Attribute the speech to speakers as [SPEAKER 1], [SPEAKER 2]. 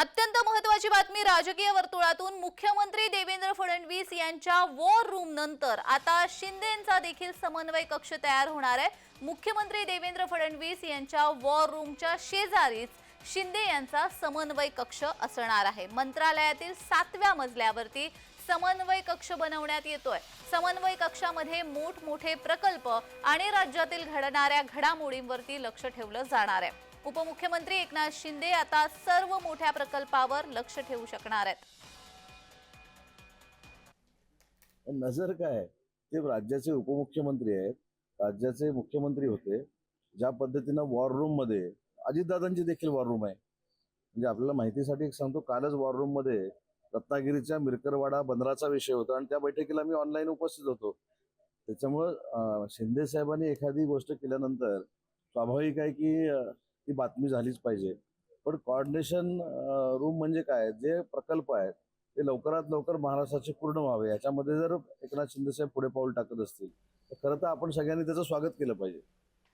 [SPEAKER 1] अत्यंत महत्वाची बातमी राजकीय वर्तुळातून मुख्यमंत्री देवेंद्र फडणवीस यांच्या वॉर रूम नंतर. आता शिंदेचा देखील समन्वय कक्ष तयार होणार आहे. मुख्यमंत्री देवेंद्र फडणवीस यांच्या वॉर रूमच्या शेजारीच शिंदे यांचा समन्वय कक्ष असणार आहे. मंत्रालयातील सातव्या मजल्यावरती समन्वय कक्ष बनवण्यात येतोय. समन्वय कक्षामध्ये मोठमोठे प्रकल्प आणि राज्यातील घडणाऱ्या घडामोडींवरती लक्ष ठेवलं जाणार आहे. उपमुख्यमंत्री एकनाथ शिंदे आता सर्व मोठ्या प्रकल्पावर लक्ष ठेवू शकणार आहेत.
[SPEAKER 2] नजर काय ते राज्याचे उपमुख्यमंत्री आहेत. राज्याचे मुख्यमंत्री होते. ज्या पद्धतीनं वॉर रूममध्ये अजितदादांची देखील वॉर रूम आहे. म्हणजे आपल्याला माहितीसाठी एक सांगतो कालच वॉर रूममध्ये रत्नागिरीच्या मिरकरवाडा बंदराचा विषय होता आणि त्या बैठकीला मी ऑनलाईन उपस्थित होतो. त्याच्यामुळं शिंदे साहेबांनी एखादी गोष्ट केल्यानंतर स्वाभाविक आहे की ती बातमी झालीच पाहिजे. पण कॉर्डिनेशन रूम म्हणजे काय? जे प्रकल्प आहेत ते लवकरात लवकर महाराष्ट्राचे पूर्ण व्हावे. याच्यामध्ये जर एकनाथ शिंदे साहेब पुढे पाऊल टाकत असतील तर खरं तर आपण सगळ्यांनी त्याचं स्वागत केलं पाहिजे.